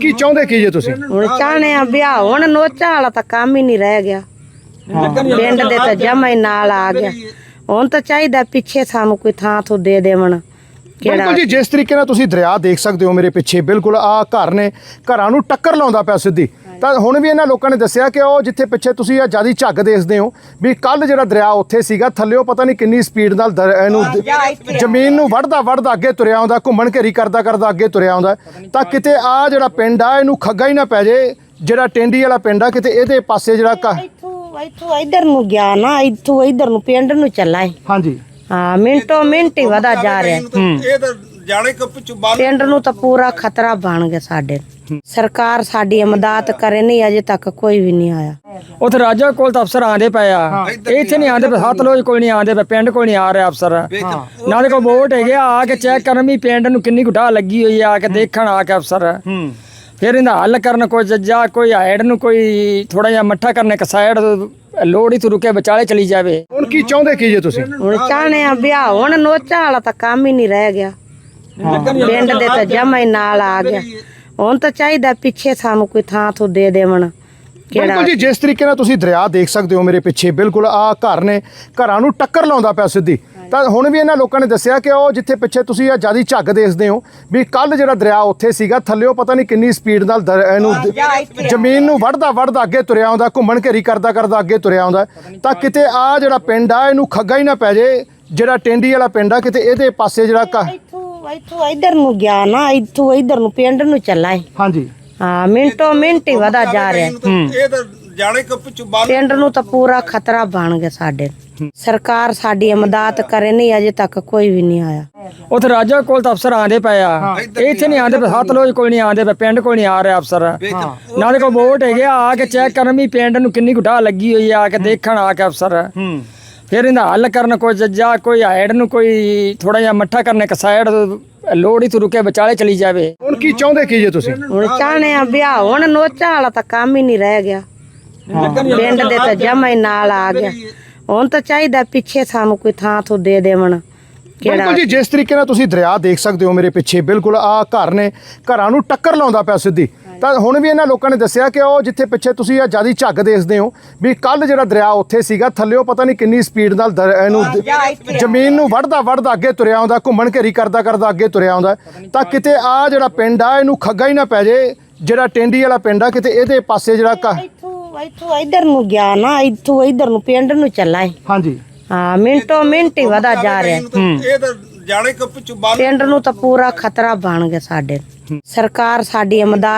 ਕੀ ਚਾਹੁੰਦੇ ਕੀ ਜੇ ਤੁਸੀਂ? ਹੁਣ ਚਾਹਣੇ ਆ ਵਿਆਹ ਹੁਣ ਨੋਚਾਂ ਵਾਲਾ ਤਾਂ ਕੰਮ ਹੀ ਨਹੀਂ ਰਹਿ ਗਿਆ। ਪਿੰਡ ਦੇ ਤਾਂ ਜਮਾ ਹੀ ਨਾਲ ਆ ਗਿਆ। ਹੁਣ ਤਾਂ ਚਾਹੀਦਾ ਪਿੱਛੇ ਸਾਨੂੰ ਕੋਈ ਥਾਂ ਤੋਂ ਦੇ ਦੇਵਣ ਬਿਲਕੁਲ ਜੀ ਜਿਸ ਤਰੀਕੇ ਨਾਲ ਤੁਸੀਂ ਦਰਿਆ ਦੇਖ ਸਕਦੇ ਹੋ ਮੇਰੇ ਪਿੱਛੇ ਬਿਲਕੁਲ ਆ ਘਰ ਨੇ ਘਰਾਂ ਨੂੰ ਟੱਕਰ ਲਾਉਂਦਾ ਪਿਆ ਸਿੱਧੀ। ਤਾਂ ਹੁਣ ਵੀ ਇਹਨਾਂ ਲੋਕਾਂ ਨੇ ਦੱਸਿਆ ਕਿ ਉਹ ਜਿੱਥੇ ਪਿੱਛੇ ਤੁਸੀਂ ਆ ਜਿਆਦੀ ਝੱਗ ਦੇਖਦੇ ਹੋ ਵੀ ਕੱਲ ਜਿਹੜਾ ਦਰਿਆ ਉੱਥੇ ਸੀਗਾ ਥੱਲਿਓ ਪਤਾ ਨਹੀਂ ਕਿੰਨੀ ਸਪੀਡ ਨਾਲ ਦਰ- ਇਹਨੂੰ ਜ਼ਮੀਨ ਨੂੰ ਵੜਦਾ ਵੜਦਾ ਅੱਗੇ ਤੁਰਿਆ ਆਉਂਦਾ ਘੁੰਮਣ ਘੇਰੀ ਕਰਦਾ ਕਰਦਾ ਅੱਗੇ ਤੁਰਿਆ ਆਉਂਦਾ। ਤਾਂ ਕਿਤੇ ਆ ਜਿਹੜਾ ਪਿੰਡ ਆ ਇਹਨੂੰ ਖੱਗਾ ਹੀ ਨਾ ਪੈ ਜੇ ਜਿਹੜਾ ਟੈਂਡੀ ਵਾਲਾ ਪਿੰਡ ਆ ਕਿਤੇ ਇਹਦੇ ਪਾਸੇ ਜਿਹੜਾ ਘ- ਇੱਥੋਂ ਇੱਥੋਂ ਇੱਧਰ ਨੂੰ ਗਿਆ ਨਾ ਇੱਥੋਂ ਇੱਧਰ ਨੂੰ ਪਿੰਡ ਨੂੰ ਚੱਲਾ ਏ ਹਾਂਜੀ। ਹਾਂ ਮਿੰਟੋ ਮਿੰਟ ਹੀ ਵਧਾ ਜਾ ਰਿਹਾ। ਇਹ ਤਾਂ ਜਾਣੇ ਕੱਪ ਚ ਬੰਨ ਪਿੰਡ ਨੂੰ ਤਾਂ ਪੂਰਾ ਖਤਰਾ ਬਣ ਗਿਆ ਸਾਡੇ ਸਰਕਾਰ ਸਾਡੀ ਮਦਦ ਕਰੇ ਨਹੀਂ ਅਜੇ ਤੱਕ ਕੋਈ ਵੀ ਨਹੀਂ ਆਇਆ। ਉਥੇ ਰਾਜਾ ਕੋਲ ਤਾਂ ਅਫਸਰ ਆਂਦੇ ਪਏ ਆ। ਇੱਥੇ ਨਹੀਂ ਆਂਦੇ ਪਏ ਸਤਲੁਜ ਕੋਈ ਨਹੀਂ ਆਂਦੇ ਪਏ ਪਿੰਡ ਕੋਈ ਨਹੀਂ ਆ ਰਿਹਾ ਅਫਸਰ। ਨਾਲੇ ਕੋ ਵੋਟ ਹੈਗੇ ਆ ਆ ਕੇ ਚੈੱਕ ਕਰਨ ਵੀ ਪਿੰਡ ਨੂੰ ਕਿੰਨੀ ਗੁਟਾ ਲੱਗੀ ਹੋਈ ਆ ਕੇ ਦੇਖਣ ਆ ਕੇ ਅਫਸਰ। ਫਿਰ ਇਹਦਾ ਹੱਲ ਕਰਨ ਕੋਈ ਜੱਜਾ ਕੋਈ ਹਾਈਡ ਨੂੰ ਕੋਈ ਥੋੜਾ ਜਿਹਾ ਮੱਠਾ ਕਰਨ ਇੱਕ ਸਾਈਡ ਲੋੜੀ ਤੋਂ ਰੁਕੇ ਵਿਚਾਲੇ ਚਲੀ ਜਾਵੇ। ਹੁਣ ਕੀ ਚਾਹੁੰਦੇ ਕੀ ਜੇ ਤੁਸੀਂ? ਹੁਣ ਚਾਹਣੇ ਆ ਵਿਆਹ ਹੁਣ ਨੋਚਾਂ ਵਾਲਾ ਤਾਂ ਕੰਮ ਹੀ ਨਹੀਂ ਰਹਿ ਗਿਆ। ਪਿੰਡ ਦੇ ਤਾਂ ਜਮਾ ਹੀ ਨਾਲ ਆ ਗਿਆ। ਹੁਣ ਤਾਂ ਚਾਹੀਦਾ ਪਿੱਛੇ ਸਾਨੂੰ ਕੋਈ ਥਾਂ ਤੋਂ ਦੇ ਦੇਵਣ ਬਿਲਕੁਲ ਜੀ ਜਿਸ ਤਰੀਕੇ ਨਾਲ ਤੁਸੀਂ ਦਰਿਆ ਦੇਖ ਸਕਦੇ ਹੋ ਮੇਰੇ ਪਿੱਛੇ ਬਿਲਕੁਲ ਆ ਘਰ ਨੇ ਘਰਾਂ ਨੂੰ ਟੱਕਰ ਲਾਉਂਦਾ ਪਿਆ ਸਿੱਧੀ। ਤਾਂ ਹੁਣ ਵੀ ਇਹਨਾਂ ਲੋਕਾਂ ਨੇ ਦੱਸਿਆ ਕਿ ਉਹ ਜਿੱਥੇ ਪਿੱਛੇ ਤੁਸੀਂ ਆ ਜਿਆਦੀ ਝੱਗ ਦੇਖਦੇ ਹੋ ਵੀ ਕੱਲ ਜਿਹੜਾ ਦਰਿਆ ਉੱਥੇ ਸੀਗਾ ਥੱਲਿਓ ਪਤਾ ਨਹੀਂ ਕਿੰਨੀ ਸਪੀਡ ਨਾਲ ਇਹਨੂੰ ਜ਼ਮੀਨ ਨੂੰ ਵੜਦਾ ਵੜਦਾ ਅੱਗੇ ਤੁਰਿਆ ਆਉਂਦਾ ਘੁੰਮਣ ਘੇਰੀ ਕਰਦਾ ਕਰਦਾ ਅੱਗੇ ਤੁਰਿਆ ਆਉਂਦਾ। ਤਾਂ ਕਿਤੇ ਆ ਜਿਹੜਾ ਪਿੰਡ ਆ ਇਹਨੂੰ ਖੱਗਾ ਹੀ ਨਾ ਪੈ ਜੇ ਜਿਹੜਾ ਟੈਂਡੀ ਵਾਲਾ ਪਿੰਡ ਆ ਕਿਤੇ ਇਹਦੇ ਪਾਸੇ ਜਿਹੜਾ ਇੱਥੋਂ ਇੱਧਰ ਨੂੰ ਗਿਆ ਨਾ ਇੱਥੋਂ ਇੱਧਰ ਨੂੰ ਪਿੰਡ ਨੂੰ ਚੱਲਾ ਏ ਹਾਂਜੀ। ਹਾਂ ਮਿੰਟੋ ਮਿੰਟ ਹੀ ਵਧਾ ਜਾ ਰਿਹਾ। ਇਹ ਤਾਂ ਜਾਣੇ ਕੱਪ ਚ ਬੰਨ ਪਿੰਡ ਨੂੰ ਤਾਂ ਪੂਰਾ ਖਤਰਾ ਬਣ ਗਿਆ ਸਾਡੇ ਸਰਕਾਰ ਸਾਡੀ ਮਦਦ ਕਰੇ ਨਹੀਂ ਅਜੇ ਤੱਕ ਕੋਈ ਵੀ ਨਹੀਂ ਆਇਆ। ਉਥੇ ਰਾਜਾ ਕੋਲ ਤਾਂ ਅਫਸਰ ਆਂਦੇ ਪਏ ਆ। ਇੱਥੇ ਨਹੀਂ ਆਂਦੇ ਪਏ ਸਤਲੁਜ ਕੋਈ ਨਹੀਂ ਆਂਦੇ ਪਏ ਪਿੰਡ ਕੋਈ ਨਹੀਂ ਆ ਰਿਹਾ ਅਫਸਰ। ਨਾਲੇ ਕੋ ਵੋਟ ਹੈਗੇ ਆ ਆ ਕੇ ਚੈੱਕ ਕਰਨ ਵੀ ਪਿੰਡ ਨੂੰ ਕਿੰਨੀ ਗੁਟਾ ਲੱਗੀ ਹੋਈ ਆ ਆ ਕੇ ਦੇਖਣ ਆ ਕੇ ਅਫਸਰ। ਫਿਰ ਇਹਦਾ ਹੱਲ ਕਰਨ ਕੋਈ ਜੱਜਾ ਕੋਈ ਹਾਈਡ ਨੂੰ ਕੋਈ ਥੋੜਾ ਜਿਹਾ ਮੱਠਾ ਕਰਨ ਇੱਕ ਸਾਈਡ ਲੋੜੀ ਤੋਂ ਰੁਕੇ ਵਿਚਾਲੇ ਚਲੀ ਜਾਵੇ। ਹੁਣ ਕੀ ਚਾਹੁੰਦੇ ਕੀ ਜੇ ਤੁਸੀਂ? ਹੁਣ ਚਾਹਣੇ ਆ ਵਿਆਹ ਹੁਣ ਨੋਚਾਂ ਵਾਲਾ ਤਾਂ ਕੰਮ ਹੀ ਨਹੀਂ ਰਹਿ ਗਿਆ। ਪਿੰਡ ਦੇ ਤਾਂ ਜਮਾ ਹੀ ਨਾਲ ਆ ਗਿਆ। ਹੁਣ ਤਾਂ ਚਾਹੀਦਾ ਪਿੱਛੇ ਸਾਨੂੰ ਕੋਈ ਥਾਂ ਤੋਂ ਦੇ ਦੇਵਣ ਕਿਹੜਾ ਬਿਲਕੁਲ ਜੀ ਜਿਸ ਤਰੀਕੇ ਨਾਲ ਤੁਸੀਂ ਦਰਿਆ ਦੇਖ ਸਕਦੇ ਹੋ ਮੇਰੇ ਪਿੱਛੇ ਬਿਲਕੁਲ ਆ ਘਰ ਨੇ ਘਰਾਂ ਨੂੰ ਟੱਕਰ ਲਾਉਂਦਾ ਪਿਆ ਸਿੱਧੀ। ਤਾਂ ਹੁਣ ਵੀ ਇਹਨਾਂ ਲੋਕਾਂ ਨੇ ਦੱਸਿਆ ਕਿ ਉਹ ਜਿੱਥੇ ਪਿੱਛੇ ਤੁਸੀਂ ਆ ਜਿਆਦੀ ਝੱਗ ਦੇਖਦੇ ਹੋ ਵੀ ਕੱਲ ਜਿਹੜਾ ਦਰਿਆ ਉੱਥੇ ਸੀਗਾ ਥੱਲਿਓ ਪਤਾ ਨਹੀਂ ਕਿੰਨੀ ਸਪੀਡ ਨਾਲ ਦਰ- ਇਹਨੂੰ ਜ਼ਮੀਨ ਨੂੰ ਵੜਦਾ ਵੜਦਾ ਅੱਗੇ ਤੁਰਿਆ ਆਉਂਦਾ ਘੁੰਮਣ ਘੇਰੀ ਕਰਦਾ ਕਰਦਾ ਅੱਗੇ ਤੁਰਿਆ ਆਉਂਦਾ। ਤਾਂ ਕਿਤੇ ਆ ਜਿਹੜਾ ਪਿੰਡ ਆ ਇਹਨੂੰ ਖੱਗਾ ਹੀ ਨਾ ਪੈ ਜੇ ਜਿਹੜਾ ਟੈਂਡੀ ਵਾਲਾ ਪਿੰਡ ਆ ਕਿਤੇ ਇਹਦੇ ਪਾਸੇ ਜਿਹੜਾ ਘ- ਇੱਥੋਂ ਇੱਥੋਂ ਇੱਧਰ ਨੂੰ ਗਿਆ ਨਾ ਇੱਥੋਂ ਇੱਧਰ ਨੂੰ ਪਿੰਡ ਨੂੰ ਚੱਲਾ ਏ ਹਾਂਜੀ। ਹਾਂ ਮਿੰਟੋ ਮਿੰਟ ਹੀ ਵਧਾ ਜਾ ਰਿਹਾ। ਇਹ ਤਾਂ ਜਾਣੇ ਕੱਪ ਚ ਬੰਨ ਪਿੰਡ ਨੂੰ ਤਾਂ ਪੂਰਾ ਖਤਰਾ ਬਣ ਗਿਆ ਸਾਡੇ। ਸਰਕਾਰ ਸਾਡੀ ਮਦਦ